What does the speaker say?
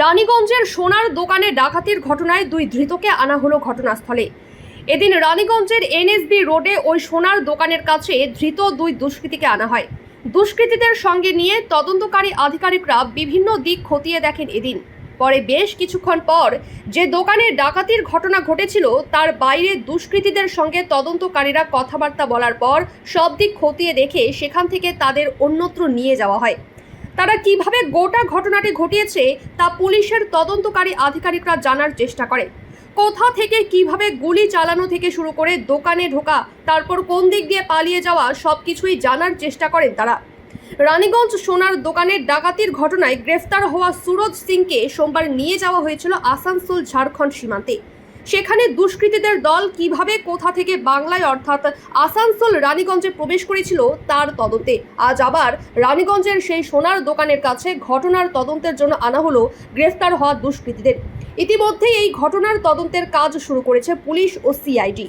রানীগঞ্জের সোনার দোকানে ডাকাতির ঘটনায় দুই ধৃতকে আনা হলো ঘটনাস্থলে। এদিন রানীগঞ্জের এনএসবি রোডে ওই সোনার দোকানের কাছে ধৃত দুই দুষ্কৃতীকে আনা হয়। দুষ্কৃতীদের সঙ্গে নিয়ে তদন্তকারী আধিকারিকরা বিভিন্ন দিক খতিয়ে দেখেন এদিন। পরে বেশ কিছুক্ষণ পর যে দোকানে ডাকাতির ঘটনা ঘটেছিল, তার বাইরে দুষ্কৃতীদের সঙ্গে তদন্তকারীরা কথাবার্তা বলার পর সব দিক খতিয়ে দেখে সেখান থেকে তাদের অন্যত্র নিয়ে যাওয়া হয়। তারা কীভাবে গোটা ঘটনাটি ঘটিয়েছে তা পুলিশের তদন্তকারী আধিকারিকরা জানার চেষ্টা করে। কোথা থেকে কীভাবে গুলি চালানো থেকে শুরু করে দোকানে ঢোকা, তারপর কোন দিক দিয়ে পালিয়ে যাওয়া সব কিছুই জানার চেষ্টা করেন তারা। রানীগঞ্জ সোনার দোকানের ডাকাতির ঘটনায় গ্রেফতার হওয়া সুরজ সিংকে সোমবার নিয়ে যাওয়া হয়েছিল আসানসোল ঝাড়খণ্ড সীমান্তে। সেখানে দুষ্কৃতীদের দল কীভাবে, কোথা থেকে বাংলায়, অর্থাৎ আসানসোল, রানীগঞ্জে প্রবেশ করেছিল তার তদন্তে। আজ আবার রানীগঞ্জের সেই সোনার দোকানের কাছে ঘটনার তদন্তের জন্য আনা হলো গ্রেফতার হওয়া দুষ্কৃতীদের। ইতিমধ্যেই এই ঘটনার তদন্তের কাজ শুরু করেছে পুলিশ ও সিআইডি।